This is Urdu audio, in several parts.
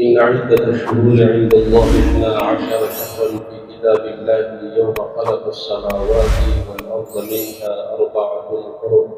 إن عدة الشهور عند الله اثنا عشر شهرا في كتاب الله يوم خلق السماوات والأرض منها أربعة حرم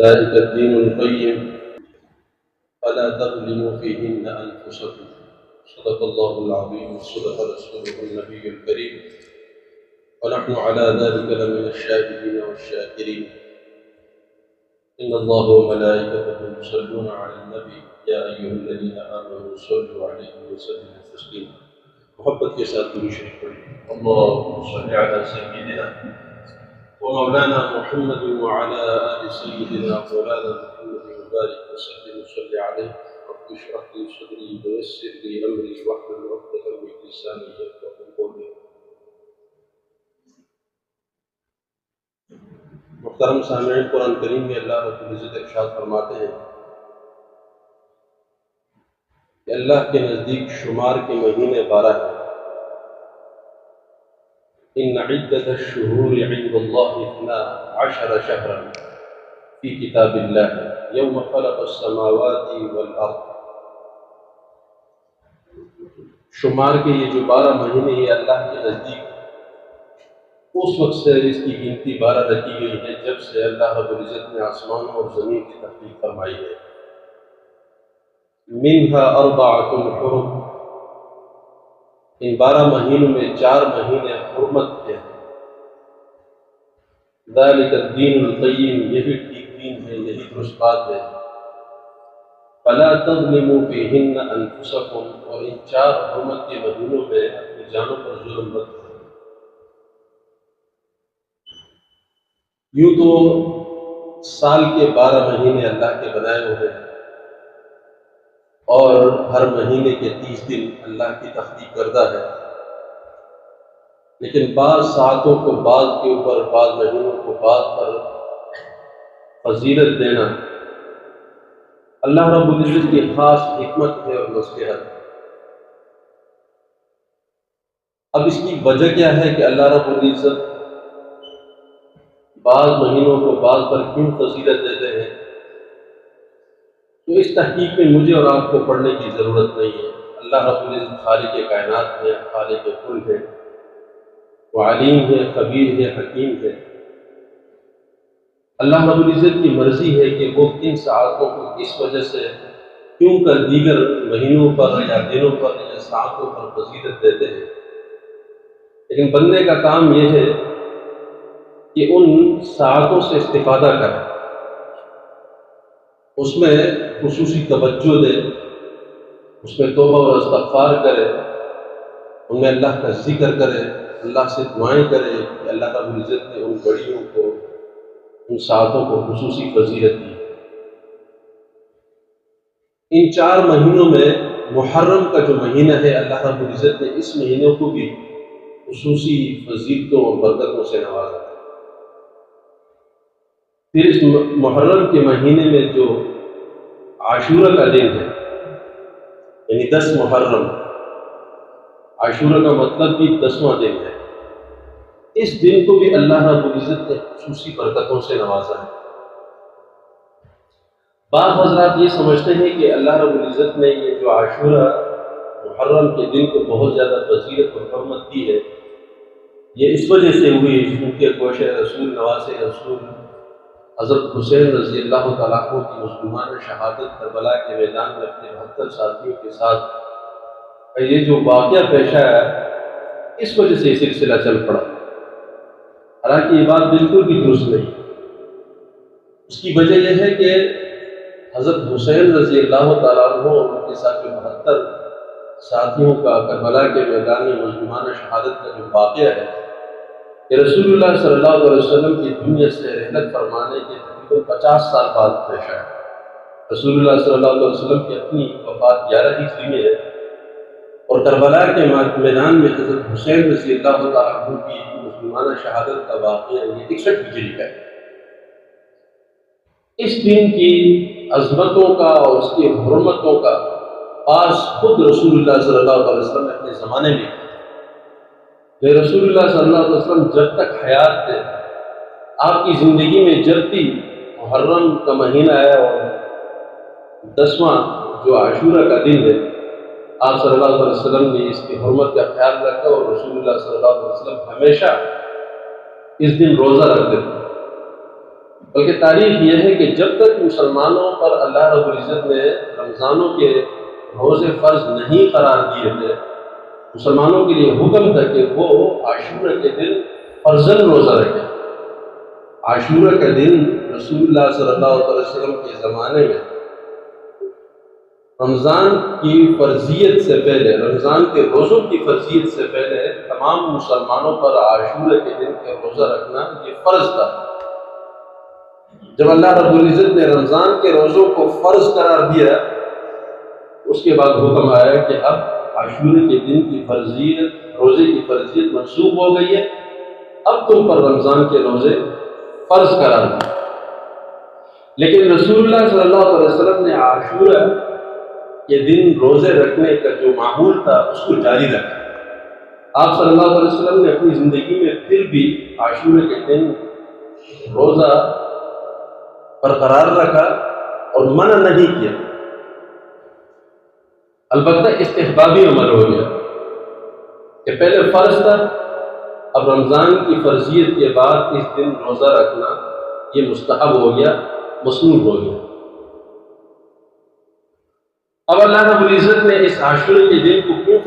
ذلك الدين القيم. فلا تظلموا فيهن أنفسكم. صدق الله العظيم وصدق رسوله النبي الكريم. ونحن على ذلك لمن الشاهدين والشاكرين. إن الله وملائكته يصلون على النبي. يا أيها الذين آمنوا صلوا عليه وسلموا تسليما. محبت کے ساتھ پڑھی اللهم صل على سيدنا ومولانا محمد وعلى آل سيدنا مولانا محمد وبارك وسلم وصل عليه. رب اشرح لي صدري ويسر لي أمري واحلل عقدة من لساني يفقهوا قولي. محترم سامعین قرآن کریم میں اللہ رب العزت ارشاد فرماتے ہیں کہ اللہ کے نزدیک شمار کے مہینے بارہ ہیں۔ ان عدت الشهور عند الله اثنا عشر شهرا في كتاب الله يوم خلق السماوات والارض۔ شمار کے یہ جو بارہ مہینے یہ اللہ کے نزدیک، اس وقت سے اس کی گنتی بارہ رکھی گئی ہے جب سے اللہ رب العزت نے آسمانوں اور زمین کی تخلیق فرمائی ہے۔ منہا اربعۃ حرم۔ ان بارہ مہینوں میں چار مہینے حرمت کے ہیں ذالک الدین القیم، یہی ٹھیک دین ہے، یہی درست بات ہے۔ فلا تظلموا فیہن انفسکم، اور ان چار حرمت کے مہینوں میں اپنی جانوں پر ظلم مت کرو۔ یوں تو سال کے بارہ مہینے اللہ کے بنائے ہوئے ہیں۔ اور ہر مہینے کے تیس دن اللہ کی تخلیق کردہ ہے۔ لیکن بعض ساعتوں کو بعض کے اوپر، بعض مہینوں کو بعض پر فضیلت دینا۔ اللہ رب العزت کی خاص حکمت ہے اور مصلحت۔ اب اس کی وجہ کیا ہے کہ اللہ رب العزت بعض مہینوں کو بعض پر کیوں فضیلت دیتے تو اس تحقیق میں مجھے اور آپ کو پڑھنے کی ضرورت نہیں ہے۔ اللہ رب العزت خالق کائنات ہے، خالق کل ہے۔ وہ علیم ہے خبیر ہے، حکیم ہے۔ اللہ رب العزت کی مرضی ہے کہ وہ کن ساعتوں کو کس وجہ سے کیوں کر دیگر مہینوں پر یا دنوں پر یا ساعتوں پر فضیلت دیتے ہیں۔ لیکن بندے کا کام یہ ہے کہ ان ساعتوں سے استفادہ کرے اس میں خصوصی توجہ دے، اس میں توبہ اور استغفار کرے، ان میں اللہ کا ذکر کرے، اللہ سے دعائیں کرے کہ اللہ رب العزت نے ان بڑیوں کو، ان ساعتوں کو خصوصی فضیلت دی۔ ان چار مہینوں میں محرم کا جو مہینہ ہے، اللہ رب العزت نے اس مہینوں کو بھی خصوصی فضیلتوں اور برکتوں سے نوازا۔ پھر اس محرم کے مہینے میں جو عاشورہ کا دن ہے یعنی دس محرم، عاشورہ کا مطلب بھی دسواں دن ہے۔ اس دن کو بھی اللہ رب العزت نے خصوصی برکتوں سے نوازا ہے۔ بعض حضرات یہ سمجھتے ہیں کہ اللہ رب العزت نے یہ جو عاشورہ محرم کے دن کو بہت زیادہ فضیلت اور حرمت دی ہے، یہ اس وجہ سے ہوئی کیونکہ کوش رسول نواز رسول حضرت حسین رضی اللہ تعالیٰ کو کی مسلمان شہادت کربلا کے میدان میں اپنے بہتر ساتھیوں کے ساتھ یہ جو واقعہ پیش آیا اس وجہ سے یہ سلسلہ چل پڑا۔ حالانکہ یہ بات بالکل بھی درست نہیں۔ اس کی وجہ یہ ہے کہ حضرت حسین رضی اللہ تعالیٰ عنہ اور ان کے ساتھ جو بہتر ساتھیوں کا کربلا کے میدان میں مسلمان شہادت کا جو واقعہ ہے کہ رسول اللہ صلی اللہ علیہ وسلم کی دنیا سے رحلت فرمانے کے تقریباً پچاس سال بعد پیش آئے۔ رسول اللہ صلی اللہ علیہ وسلم کی اپنی وفات گیارہ ہجری میں ہے۔ اور کربلا کے میدان میں حضرت حسین رضی اللہ تعالیٰ عنہ کی مسلمانہ شہادت کا واقعہ یہ اکسٹھ ہجری کا ہے۔ اس دن کی عظمتوں کا اور اس کی حرمتوں کا پاس خود رسول اللہ صلی اللہ علیہ وسلم نے اپنے زمانے میں کہ رسول اللہ صلی اللہ علیہ وسلم جب تک حیات تھے، آپ کی زندگی میں جب بھی محرم کا مہینہ آیا اور دسواں جو عاشورہ کا دن ہے، آپ صلی اللہ علیہ وسلم نے اس کی حرمت کا خیال رکھا اور رسول اللہ صلی اللہ علیہ وسلم ہمیشہ اس دن روزہ رکھتے تھے۔ بلکہ تاریخ یہ ہے کہ جب تک مسلمانوں پر اللہ رب العزت نے رمضانوں کے روزے فرض نہیں قرار دیے تھے مسلمانوں کے لیے حکم تھا کہ وہ عاشورہ کے دن فرضن روزہ رکھے۔ عاشورہ کا دن رسول اللہ صلی اللہ علیہ وسلم کے زمانے میں۔ رمضان کی فرضیت سے پہلے، رمضان کے روزوں کی فرضیت سے پہلے تمام مسلمانوں پر عاشورہ کے دن کے روزہ رکھنا یہ فرض تھا۔ جب اللہ رب العزت نے رمضان کے روزوں کو فرض قرار دیا، اس کے بعد حکم آیا کہ اب عاشورہ کے دن کی فرضیت، روزے کی فرضیت منسوخ ہو گئی ہے۔ اب تم پر رمضان کے روزے فرض قرار دیا لیکن رسول اللہ صلی اللہ علیہ وسلم نے عاشورہ یہ دن روزے رکھنے کا جو معمول تھا، اس کو جاری رکھا۔ آپ صلی اللہ علیہ وسلم نے اپنی زندگی میں پھر بھی عاشورے کے دن روزہ برقرار رکھا اور منع نہیں کیا۔ البتہ استحبابی عمل ہو گیا کہ پہلے فرض تھا، اب رمضان کی فرضیت کے بعد اس دن روزہ رکھنا یہ مستحب ہو گیا، مصنوع ہو گیا۔ اب اللہ رب العزت نے اس عاشورے کے دن کو کیوں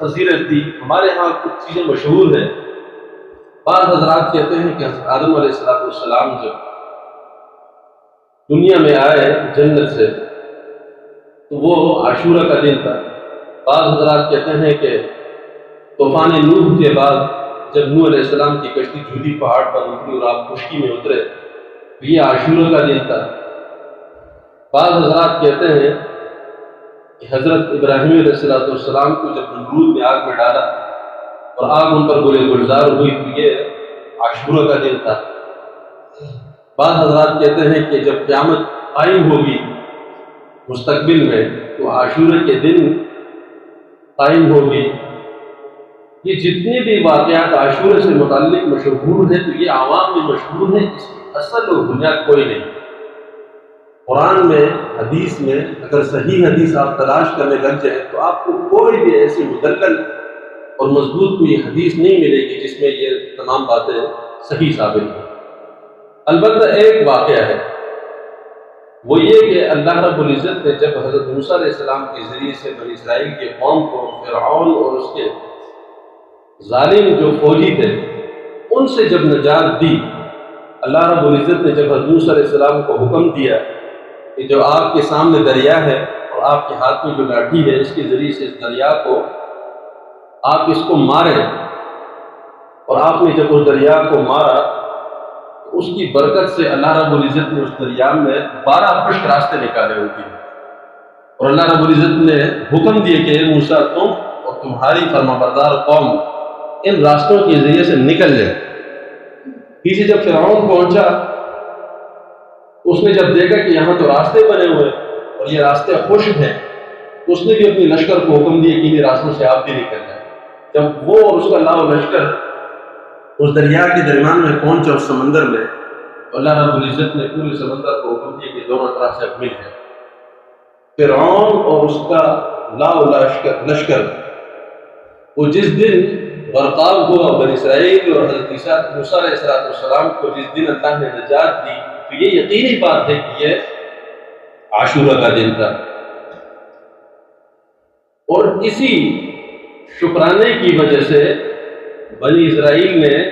فضیلت دی؟ ہمارے ہاں کچھ چیزیں مشہور ہیں۔ بعض حضرات کہتے ہیں کہ حضرت آدم علیہ السلام السلام جب دنیا میں آئے جنت سے تو وہ عاشورہ کا دن تھا۔ بعض حضرات کہتے ہیں کہ طوفان نوح کے بعد جب نوح علیہ السلام کی کشتی جھولی پہاڑ پر اتری اور آپ خشکی میں اترے، تو یہ عاشورہ کا دن تھا۔ بعض حضرات کہتے ہیں کہ حضرت ابراہیم علیہ السلام کو جب نمرود میں آگ میں ڈالا اور آگ ان پر گولے گلزار ہوئی، تو یہ عاشورہ کا دن تھا۔ بعض حضرات کہتے ہیں کہ جب قیامت قائم ہوگی مستقبل میں تو عاشورہ کے دن قائم ہوگی۔ یہ جتنے بھی واقعات عاشورہ سے متعلق مشہور ہیں، تو یہ عوام میں مشہور ہیں، اس کی اصل اور بنیاد کوئی نہیں۔ قرآن میں، حدیث میں، اگر صحیح حدیث آپ تلاش کرنے لگ جائیں، تو آپ کو کوئی بھی ایسی مدلل اور مضبوط کوئی حدیث نہیں ملے گی جس میں یہ تمام باتیں صحیح ثابت ہیں البتہ ایک واقعہ ہے۔ وہ یہ کہ اللہ رب العزت نے جب حضرت موسیٰ علیہ السلام کے ذریعے سے بنی اسرائیل کے قوم کو فرعون اور اس کے ظالم جو فوجی تھے، ان سے جب نجات دی، اللہ رب العزت نے جب حضرت موسیٰ علیہ السلام کو حکم دیا کہ جو آپ کے سامنے دریا ہے اور آپ کے ہاتھ میں جو لاٹھی ہے، اس کے ذریعے سے اس دریا کو آپ اس کو ماریں۔ اور آپ نے جب اس دریا کو مارا اس کی برکت سے اللہ رب العزت نے اس دریا میں بارہ خشک راستے نکالے ہوتے ہیں۔ اور اللہ رب العزت نے حکم دیے کہ موسا تم اور تمہاری فرما بردار قوم ان راستوں کے ذریعے سے نکل جائے پیچھے جب فرعون پہنچا، اس نے جب دیکھا کہ یہاں تو راستے بنے ہوئے اور یہ راستے خشک ہیں، اس نے بھی اپنی لشکر کو حکم دیا کہ انہیں راستوں سے آپ بھی نکل جائیں۔ جب وہ اور اس کا لاؤ لشکر اس دریا کے درمیان میں پہنچا اس سمندر میں۔ اللہ رب العزت نے پورے سمندر کو حکم دیا کہ دونوں طرح سے مل جائیں فرعون اور اس کا لاؤ لشکر لشکر۔ وہ جس دن غرقاب ہوا بن اسرائیل اور حضرت عیسیٰ علیہ السلام کو جس دن اللہ نے نجات دی، تو یہ یقینی بات ہے کہ یہ عاشورہ کا دن تھا۔ اور اسی شکرانے کی وجہ سے بنی اسرائیل نے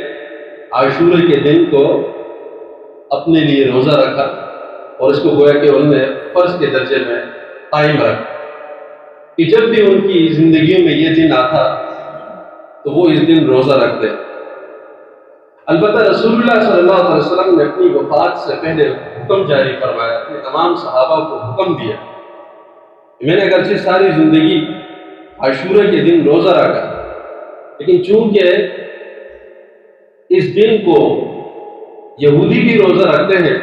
عاشورہ کے دن کو اپنے لیے روزہ رکھا اور اس کو گویا کہ انہوں نے فرض کے درجے میں قائم رکھا۔ کہ جب بھی ان کی زندگیوں میں یہ دن آتا تو وہ اس دن روزہ رکھتے۔ البتہ رسول اللہ صلی اللہ علیہ وسلم نے اپنی وفات سے پہلے حکم جاری فرمایا، اپنے تمام صحابہ کو حکم دیا میں نے اگرچہ ساری زندگی عاشورہ کے دن روزہ رکھا لیکن چونکہ اس دن کو یہودی بھی روزہ رکھتے ہیں،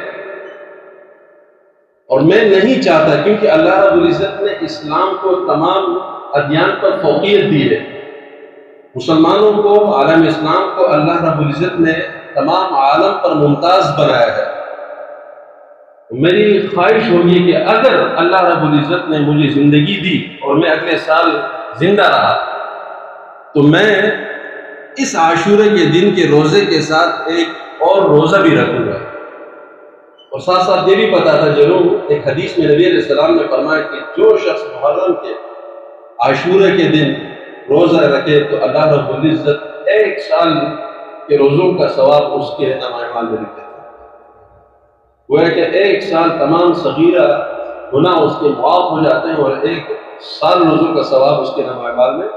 اور میں نہیں چاہتا کیونکہ اللہ رب العزت نے اسلام کو تمام ادیان پر فوقیت دی ہے۔ مسلمانوں کو، عالم اسلام کو اللہ رب العزت نے تمام عالم پر ممتاز بنایا ہے۔ میری خواہش ہوگی کہ اگر اللہ رب العزت نے مجھے زندگی دی اور میں اگلے سال زندہ رہا تو میں اس عاشورے کے دن کے روزے کے ساتھ ایک اور روزہ بھی رکھوں گا۔ اور ساتھ ساتھ یہ بھی پتا تھا ضرور ایک حدیث میں نبی علیہ السلام نے فرمایا کہ جو شخص محرم کے عاشورے کے دن روزہ رکھے تو اللہ رب العزت ایک سال کے روزوں کا ثواب اس کے نمائمان میں لکھ دیتا ہے۔ گویا کہ ایک سال تمام صغیرہ گناہ اس کے معاف ہو جاتے ہیں اور ایک سال روزوں کا ثواب اس کے نمائمان میں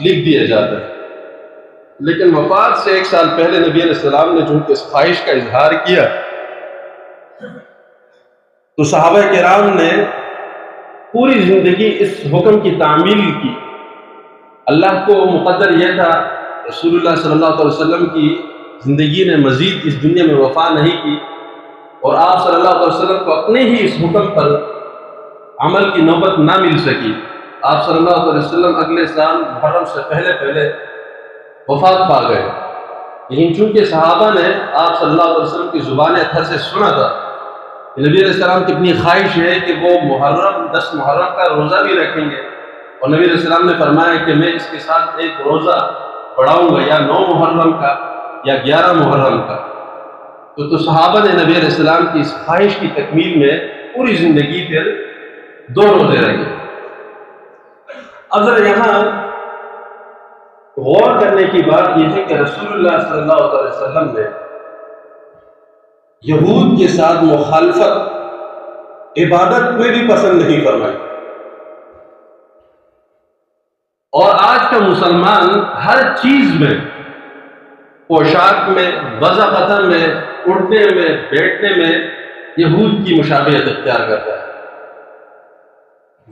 لکھ دیا جاتا ہے۔ لیکن وفات سے ایک سال پہلے نبی علیہ السلام نے چونکہ اس خواہش کا اظہار کیا، تو صحابہ کرام نے پوری زندگی اس حکم کی تعمیل کی۔ اللہ کو مقدر یہ تھا، رسول اللہ صلی اللہ علیہ وسلم کی زندگی نے مزید اس دنیا میں وفا نہیں کی۔ اور آپ صلی اللہ علیہ وسلم کو اپنے ہی اس حکم پر عمل کی نوبت نہ مل سکی۔ آپ صلی اللہ علیہ وسلم اگلے سال محرم سے پہلے پہلے وفات پا گئے۔ لیکن چونکہ صحابہ نے آپ صلی اللہ علیہ وسلم کی زبان اتھر سے سنا تھا کہ نبی علیہ السلام کی اتنی خواہش ہے کہ وہ محرم، دس محرم کا روزہ بھی رکھیں گے۔ اور نبی علیہ السلام نے فرمایا کہ میں اس کے ساتھ ایک روزہ بڑھاؤں گا، یا نو محرم کا، یا گیارہ محرم کا۔ تو تو صحابہ نے نبی علیہ السلام کی اس خواہش کی تکمیل میں پوری زندگی پھر دو روزے رکھے۔ اب ذرا یہاں غور کرنے کی بات یہ ہے کہ رسول اللہ صلی اللہ علیہ وسلم نے یہود کے ساتھ مخالفت، عبادت میں بھی پسند نہیں فرمائی۔ اور آج کا مسلمان ہر چیز میں، پوشاک میں وضع میں اٹھنے میں، بیٹھنے میں یہود کی مشابہت اختیار کرتا ہے۔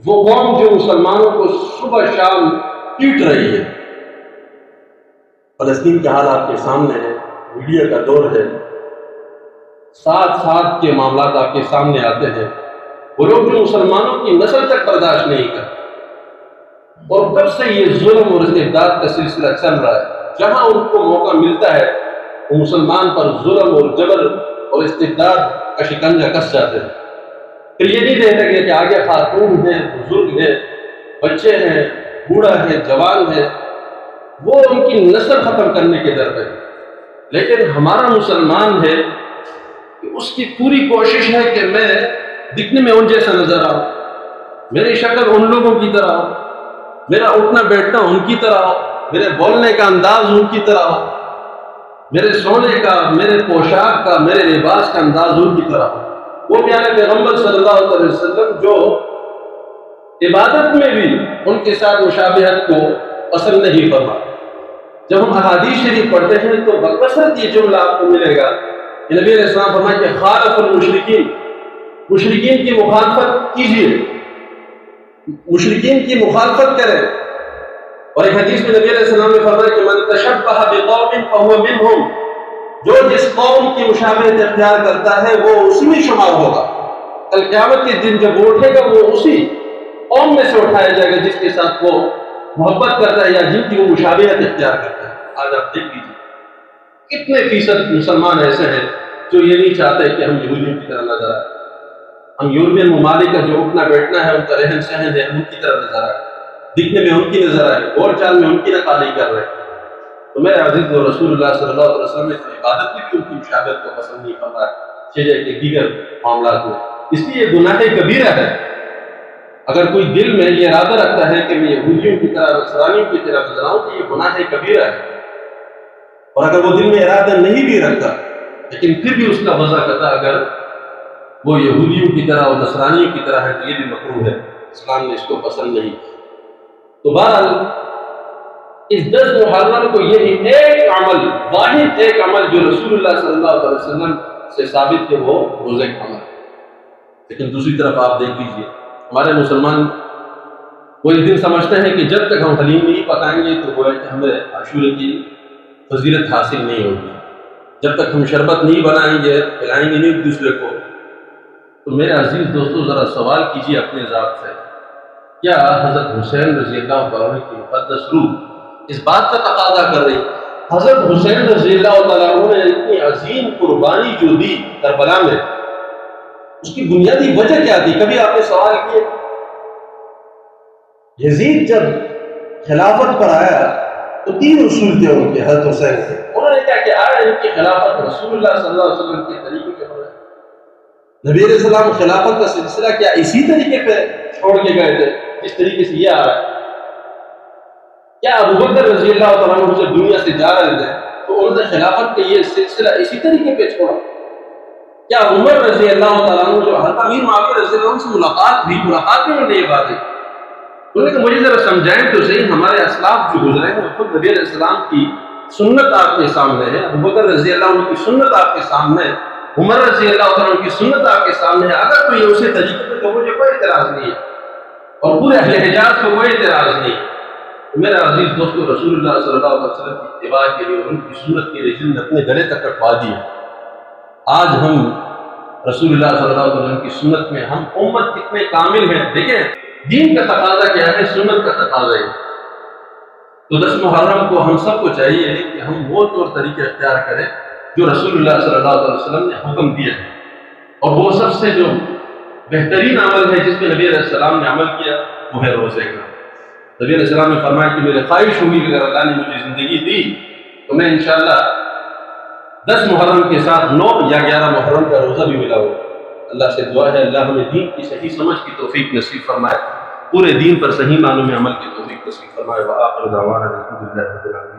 وہ قوم جو مسلمانوں کو صبح شام پیٹ رہی ہے۔ فلسطین کے حال آپ کے سامنے ہے، میڈیا کا دور ہے۔ ساتھ ساتھ کے معاملات آپ کے سامنے آتے ہیں۔ وہ لوگ جو مسلمانوں کی نسل تک برداشت نہیں کرتے۔ اور کب سے یہ ظلم اور استعداد کا سلسلہ چل رہا ہے۔ جہاں ان کو موقع ملتا ہے، وہ مسلمان پر ظلم اور جبر اور استعداد کا شکنجہ کس جاتے ہیں۔ پھر یہ نہیں دیکھتے کہ آگے خاتون ہیں، بزرگ ہیں، بچے ہیں، بوڑھا ہے، جوان ہے، وہ ان کی نسل ختم کرنے کے در پہ لیکن ہمارا مسلمان ہے کہ اس کی پوری کوشش ہے کہ میں دکھنے میں ان جیسا نظر آؤں۔ میری شکل ان لوگوں کی طرح ہو۔ میرا اٹھنا بیٹھنا ان کی طرح ہو۔ میرے بولنے کا انداز ان کی طرح ہو۔ میرے سونے کا، میرے پوشاک کا، میرے لباس کا انداز ان کی طرح ہو۔ وہ پیارے پیغمبر صلی اللہ علیہ وسلم جو عبادت میں بھی ان کے ساتھ مشابہت کو پسند نہیں فرما۔ جب ہم احادیث شریف پڑھتے ہیں تو بکثرت یہ جملہ آپ کو ملے گا کہ نبی علیہ السلام فرمائے کہ خالف المشرقین مشرقین کی مخالفت کیجیے مشرقین کی مخالفت کریں۔ اور ایک حدیث میں نبی علیہ السلام نے فرمایا کہ من تشبہ بقوم فهو منهم جو جس قوم کی مشابہت اختیار کرتا ہے، وہ اسی میں شمار ہوگا۔ کل قیامت کے دن جب وہ اٹھے گا، وہ اسی قوم میں سے اٹھایا جائے گا، جس کے ساتھ وہ محبت کرتا ہے یا جن کی وہ مشابہت اختیار کرتا ہے۔ آج آپ دیکھ لیجیے کتنے فیصد مسلمان ایسے ہیں جو یہ نہیں چاہتے کہ ہم یہودیوں کی طرح نظر آئے ہم یورپین ممالک کا جو اٹھنا بیٹھنا ہے، ان کا رہن سہن ہے، ان کی طرح نظر آئے۔ دکھنے میں ان کی نظر آئے اور چال میں ان کی نقالی کر رہے۔ ہیں تو میرے عزیز و رسول اللہ صلی اللہ علیہ وسلم نے عبادت کی بھی ان کی مشابہت کو پسند نہیں کرتا ہے چیزیں کے دیگر معاملات میں اس لیے گناہ کبیرہ ہے۔ اگر کوئی دل میں یہ ارادہ رکھتا ہے کہ میں یہودیوں کی طرح، نصرانیوں کی طرح نظر آؤں تو یہ گناہ کبیرہ ہے۔ اور اگر وہ دل میں ارادہ نہیں بھی رکھتا، لیکن پھر بھی اس کا وضع کرتا، اگر وہ یہودیوں کی طرح اور نصرانیوں کی طرح ہے تو یہ بھی مکرو ہے۔ اسلام نے اس کو پسند نہیں تو بہرحال اس دس محرم کو یہ ایک عمل، واحد ایک عمل جو رسول اللہ صلی اللہ علیہ وسلم سے ثابت ہے وہ روزے کا عمل لیکن دوسری طرف آپ دیکھ لیجیے ہمارے مسلمان وہ اس دن سمجھتے ہیں کہ جب تک ہم حلیم نہیں پکائیں گے تو گویا کہ ہمیں عاشورے کی فضیلت حاصل نہیں ہوگی۔ جب تک ہم شربت نہیں بنائیں گے، پلائیں گے نہیں ایک دوسرے کو، تو میرے عزیز دوستوں ذرا سوال کیجیے اپنے ذات سے۔ کیا حضرت حسین رضی اللہ عنہ کی مقدس روح اس بات کا تقاضا کر رہی۔ حضرت حسین رضی اللہ تعالیٰ نے اتنی عظیم قربانی جو دی کربلا میں، اس کی بنیادی وجہ کیا تھی؟ کبھی آپ نے سوال کیے؟ یزید جب خلافت پر آیا، تو تین اصول تھے ان کے، حضرت حسین کے۔ انہوں نے کیا کہ آیا ان کی خلافت رسول اللہ صلی اللہ علیہ وسلم کے طریقے کے ہو نبی علیہ السلام خلافت کا سلسلہ کیا اسی طریقے پہ چھوڑ کے گئے تھے؟ اس طریقے سے یہ آ رہا ہے۔ کیا ابو بکر رضی اللہ تعالیٰ عنہ جب دنیا سے جا رہے تھے تو انہوں نے خلافت کا یہ سلسلہ اسی طریقے پہ چھوڑا۔ کیا عمر رضی اللہ تعالیٰ عنہ جو حضرت امیر معاویہ رضی اللہ عنہ سے ملاقات بھی ملاقات میں انہوں نے یہ بات ہے انہوں نے کہا، مجھے ذرا سمجھائیں تو صحیح، ہمارے اسلاف جو گزرے ہیں خود نبی علیہ السلام کی سنت آپ کے سامنے ہے، ابو بکر رضی اللہ عنہ کی سنت آپ کے سامنے ہے، عمر رضی اللہ تعالیٰ عنہ کی سنت آپ کے سامنے ہے۔ اگر کوئی اسی طریقے پہ تو مجھے کوئی اعتراض نہیں ہے اور پورے اہل حجاز کو کوئی اعتراض نہیں ہے۔ میرا عزیز دوستو، رسول اللہ صلی اللہ علیہ وسلم کی اتباع کے لیے ان کی سنت کے لیے جن اپنے گلے تک کٹوا دیے آج ہم رسول اللہ صلی اللہ علیہ وسلم کی سنت میں ہم امت کتنے کامل ہیں، دیکھیں، دین کا تقاضا کیا ہے، سنت کا تقاضا ہے۔ تو دس محرم کو ہم سب کو چاہیے کہ ہم وہ طور طریقے اختیار کریں جو رسول اللہ صلی اللہ علیہ وسلم نے حکم دیا ہے۔ اور وہ سب سے جو بہترین عمل ہے، جس پہ نبی علیہ السلام نے عمل کیا، وہ ہے روزے کا۔ نبی علیہ السلام نے فرمایا کہ میرے خواہش ہوگی کہ اگر اللہ نے مجھے زندگی دی، تو میں انشاءاللہ دس محرم کے ساتھ نو یا گیارہ محرم کا روزہ بھی ملا ہوگا اللہ سے دعا ہے، اللہ ہمیں دین کی صحیح سمجھ کی توفیق نصیب فرمائے۔ پورے دین پر صحیح معلوم عمل کی توفیق نصیب فرمائے۔ وآخر دعوانا الحمدللہ رب العالمین۔